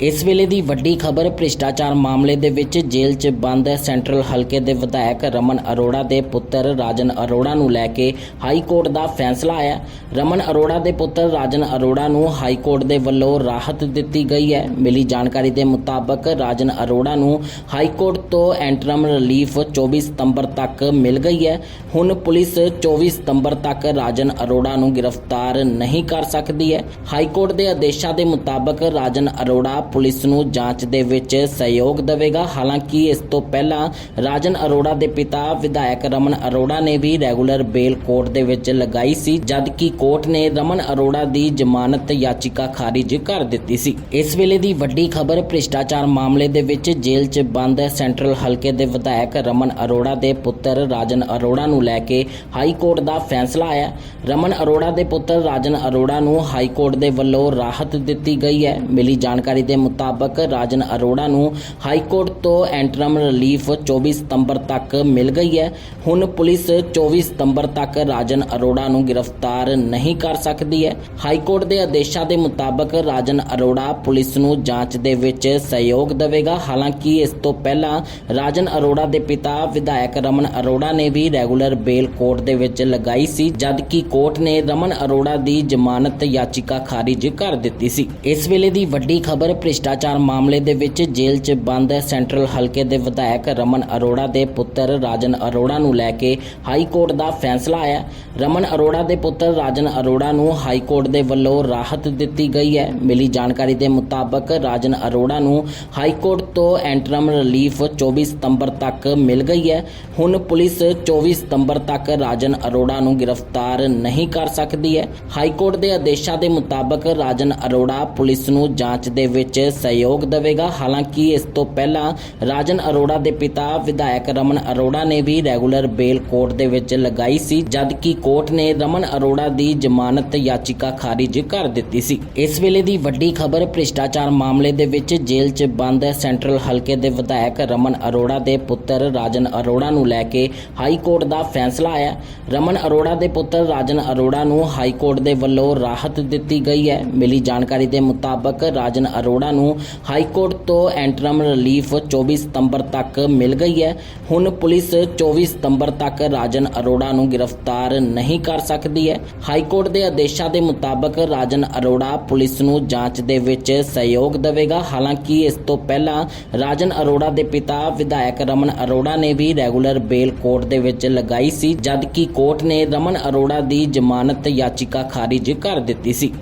ਇਸ ਵੇਲੇ ਦੀ ਵੱਡੀ ਖਬਰ ਭ੍ਰਿਸ਼ਟਾਚਾਰ ਮਾਮਲੇ ਦੇ ਵਿੱਚ ਜੇਲ੍ਹ 'ਚ ਬੰਦ ਸੈਂਟਰਲ ਹਲਕੇ ਦੇ ਵਿਧਾਇਕ ਰਮਨ ਅਰੋੜਾ ਦੇ ਪੁੱਤਰ ਰਾਜਨ ਅਰੋੜਾ ਨੂੰ ਲੈ ਕੇ ਹਾਈ ਕੋਰਟ ਦਾ ਫੈਸਲਾ ਆਇਆ। ਰਮਨ ਅਰੋੜਾ ਦੇ ਪੁੱਤਰ ਰਾਜਨ ਅਰੋੜਾ ਨੂੰ ਹਾਈ ਕੋਰਟ ਦੇ ਵੱਲੋਂ ਰਾਹਤ ਦਿੱਤੀ ਗਈ ਹੈ। ਮਿਲੀ ਜਾਣਕਾਰੀ ਦੇ ਮੁਤਾਬਕ ਰਾਜਨ ਅਰੋੜਾ ਨੂੰ ਹਾਈ ਕੋਰਟ ਤੋਂ ਐਂਟਰਮ ਰਿਲੀਫ 24 ਸਤੰਬਰ ਤੱਕ ਮਿਲ ਗਈ ਹੈ। ਹੁਣ ਪੁਲਿਸ 24 ਸਤੰਬਰ ਤੱਕ ਰਾਜਨ ਅਰੋੜਾ ਨੂੰ ਗ੍ਰਿਫਤਾਰ ਨਹੀਂ ਕਰ ਸਕਦੀ ਹੈ। ਹਾਈ ਕੋਰਟ ਦੇ ਆਦੇਸ਼ਾਂ ਦੇ ਮੁਤਾਬਕ ਰਾਜਨ ਅਰੋੜਾ ਪੁਲਿਸ ਨੂੰ ਜਾਂਚ ਦੇ ਵਿੱਚ ਸਹਿਯੋਗ ਦੇਵੇਗਾ। ਹਾਲਾਂਕਿ ਇਸ ਤੋਂ ਪਹਿਲਾਂ ਰਾਜਨ ਅਰੋੜਾ ਦੇ ਪਿਤਾ ਵਿਧਾਇਕ ਰਮਨ ਅਰੋੜਾ ਨੇ ਵੀ ਰੈਗੂਲਰ ਬੇਲ ਕੋਰਟ ਦੇ ਵਿੱਚ ਲਗਾਈ ਸੀ, ਜਦਕਿ ਕੋਰਟ ਨੇ ਰਮਨ ਅਰੋੜਾ ਦੀ ਜ਼ਮਾਨਤ ਯਾਚਿਕਾ ਖਾਰਿਜ ਕਰ ਦਿੱਤੀ ਸੀ। ਇਸ ਵੇਲੇ ਦੀ ਵੱਡੀ ਖਬਰ ਭ੍ਰਿਸ਼ਟਾਚਾਰ ਮਾਮਲੇ ਦੇ ਵਿੱਚ ਜੇਲ੍ਹ 'ਚ ਬੰਦ ਸੈਂਟਰਲ ਹਲਕੇ ਦੇ ਵਿਧਾਇਕ ਰਮਨ ਅਰੋੜਾ ਦੇ ਪੁੱਤਰ ਰਾਜਨ ਅਰੋੜਾ ਨੂੰ ਲੈ ਕੇ ਹਾਈ ਕੋਰਟ ਦਾ ਫੈਸਲਾ ਆਇਆ। ਰਮਨ ਅਰੋੜਾ ਦੇ ਪੁੱਤਰ ਰਾਜਨ ਅਰੋੜਾ ਨੂੰ ਹਾਈ ਕੋਰਟ ਦੇ ਵੱਲੋਂ ਰਾਹਤ ਦਿੱਤੀ ਗਈ ਹੈ। ਮਿਲੀ ਜਾਣਕਾਰੀ ਦੇ ਮੁਤਾਬਕ ਰਾਜਨ ਅਰੋੜਾ ਨੂੰ ਹਾਈ ਕੋਰਟ ਤੋਂ ਐਂਟਰਮ ਰਿਲੀਫ 24 ਸਤੰਬਰ ਤੱਕ ਮਿਲ ਗਈ ਹੈ। ਹੁਣ ਪੁਲਿਸ 24 ਸਤੰਬਰ ਤੱਕ ਰਾਜਨ ਅਰੋੜਾ ਨੂੰ ਗ੍ਰਿਫਤਾਰ ਨਹੀਂ ਕਰ ਸਕਦੀ ਹੈ। ਹਾਈ ਕੋਰਟ ਦੇ ਆਦੇਸ਼ਾਂ ਦੇ ਮੁਤਾਬਕ ਰਾਜਨ ਅਰੋੜਾ ਪੁਲਿਸ ਨੂੰ ਜਾਂਚ ਦੇ ਵਿੱਚ ਸਹਿਯੋਗ ਦੇਵੇਗਾ। ਹਾਲਾਂਕਿ ਇਸ ਤੋਂ ਪਹਿਲਾਂ ਰਾਜਨ ਅਰੋੜਾ ਦੇ ਪਿਤਾ ਵਿਧਾਇਕ ਰਮਨ ਅਰੋੜਾ ਨੇ ਵੀ ਰੈਗੂਲਰ ਬੇਲ ਕੋਰਟ ਦੇ ਵਿੱਚ ਲਗਾਈ ਸੀ, ਜਦਕਿ ਕੋਰਟ ਨੇ ਰਮਨ ਅਰੋੜਾ ਦੀ ਜ਼ਮਾਨਤ ਯਾਚਿਕਾ ਖਾਰਿਜ ਕਰ ਦਿੱਤੀ ਸੀ। ਇਸ ਵੇਲੇ ਦੀ ਵੱਡੀ ਖਬਰ ਭ੍ਰਿਸ਼ਟਾਚਾਰ ਮਾਮਲੇ ਦੇ ਵਿੱਚ ਜੇਲ੍ਹ 'ਚ ਬੰਦ ਸੈਂਟਰਲ ਹਲਕੇ ਦੇ ਵਿਧਾਇਕ ਰਮਨ ਅਰੋੜਾ ਦੇ ਪੁੱਤਰ ਰਾਜਨ ਅਰੋੜਾ ਨੂੰ ਲੈ ਕੇ ਹਾਈ ਕੋਰਟ ਦਾ ਫੈਸਲਾ ਆਇਆ। ਰਮਨ ਅਰੋੜਾ ਦੇ ਪੁੱਤਰ ਰਾਜਨ ਅਰੋੜਾ ਨੂੰ ਹਾਈ ਕੋਰਟ ਦੇ ਵੱਲੋਂ ਰਾਹਤ ਦਿੱਤੀ ਗਈ ਹੈ। ਮਿਲੀ ਜਾਣਕਾਰੀ ਦੇ ਮੁਤਾਬਕ ਰਾਜਨ ਅਰੋੜਾ ਨੂੰ ਹਾਈ ਕੋਰਟ ਤੋਂ ਐਂਟਰਮ ਰਿਲੀਫ 24 ਸਤੰਬਰ ਤੱਕ ਮਿਲ ਗਈ ਹੈ। ਹੁਣ ਪੁਲਿਸ 24 ਸਤੰਬਰ ਤੱਕ ਰਾਜਨ ਅਰੋੜਾ ਨੂੰ ਗ੍ਰਿਫਤਾਰ ਨਹੀਂ ਕਰ ਸਕਦੀ ਹੈ। ਹਾਈ ਕੋਰਟ ਦੇ ਆਦੇਸ਼ਾਂ ਦੇ ਮੁਤਾਬਕ ਰਾਜਨ ਅਰੋੜਾ ਪੁਲਿਸ ਨੂੰ ਜਾਂਚ ਦੇ ਵਿੱਚ ਸਹਿਯੋਗ ਦੇਵੇਗਾ। ਹਾਲਾਂਕਿ, ਇਸ ਤੋਂ ਪਹਿਲਾਂ ਰਾਜਨ ਅਰੋੜਾ ਦੇ ਪਿਤਾ ਵਿਧਾਇਕ ਰਮਨ ਅਰੋੜਾ ਨੇ ਵੀ ਰੈਗੂਲਰ ਬੇਲ ਕੋਰਟ ਦੇ ਵਿੱਚ ਲਗਾਈ ਸੀ, ਜਦਕਿ ਕੋਰਟ ਨੇ ਰਮਨ ਅਰੋੜਾ ਦੀ ਜ਼ਮਾਨਤ ਯਾਚਿਕਾ ਖਾਰਿਜ ਕਰ ਦਿੱਤੀ ਸੀ। ਇਸ ਵੇਲੇ ਦੀ ਵੱਡੀ ਖਬਰ ਭ੍ਰਿਸ਼ਟਾਚਾਰ ਮਾਮਲੇ ਦੇ ਵਿੱਚ ਜੇਲ੍ਹ 'ਚ ਬੰਦ ਸੈਂਟਰਲ ਹਲਕੇ ਦੇ ਵਿਧਾਇਕ ਰਮਨ ਅਰੋੜਾ ਦੇ ਪੁੱਤਰ ਰਾਜਨ ਅਰੋੜਾ ਨੂੰ ਲੈ ਕੇ ਹਾਈ ਕੋਰਟ ਦਾ ਫੈਸਲਾ ਆਇਆ। ਰਮਨ ਅਰੋੜਾ ਦੇ ਪੁੱਤਰ ਰਾਜਨ ਅਰੋੜਾ ਨੂੰ ਹਾਈ ਕੋਰਟ ਦੇ ਵੱਲੋਂ ਰਾਹਤ ਦਿੱਤੀ ਗਈ ਹੈ। ਮਿਲੀ ਜਾਣਕਾਰੀ ਦੇ ਮੁਤਾਬਕ ਰਾਜਨ ਅਰੋੜਾ ਨੂੰ ਹਾਈ ਕੋਰਟ ਤੋਂ ਐਂਟਰਮ ਰਿਲੀਫ 24 ਸਤੰਬਰ ਤੱਕ ਮਿਲ ਗਈ ਹੈ। ਹੁਣ ਪੁਲਿਸ 24 ਸਤੰਬਰ ਤੱਕ ਰਾਜਨ ਅਰੋੜਾ ਨੂੰ ਗ੍ਰਿਫਤਾਰ ਨਹੀਂ ਕਰ ਸਕਦੀ ਹੈ। ਹਾਈ ਕੋਰਟ ਦੇ ਆਦੇਸ਼ਾਂ ਦੇ ਮੁਤਾਬਕ ਰਾਜਨ ਅਰੋੜਾ ਪੁਲਿਸ ਨੂੰ ਜਾਂਚ ਦੇ ਵਿੱਚ ਸਹਿਯੋਗ ਦੇਵੇਗਾ। ਹਾਲਾਂਕਿ ਇਸ ਤੋਂ ਪਹਿਲਾਂ ਰਾਜਨ ਅਰੋੜਾ ਦੇ ਪਿਤਾ ਵਿਧਾਇਕ ਰਮਨ ਅਰੋੜਾ ਨੇ ਵੀ ਰੈਗੂਲਰ ਬੇਲ ਕੋਰਟ ਦੇ ਵਿੱਚ ਲਗਾਈ ਸੀ, ਜਦਕਿ ਕੋਰਟ ਨੇ ਰਮਨ ਅਰੋੜਾ ਦੀ ਜ਼ਮਾਨਤ ਯਾਚਿਕਾ ਖਾਰਿਜ ਕਰ ਦਿੱਤੀ ਸੀ।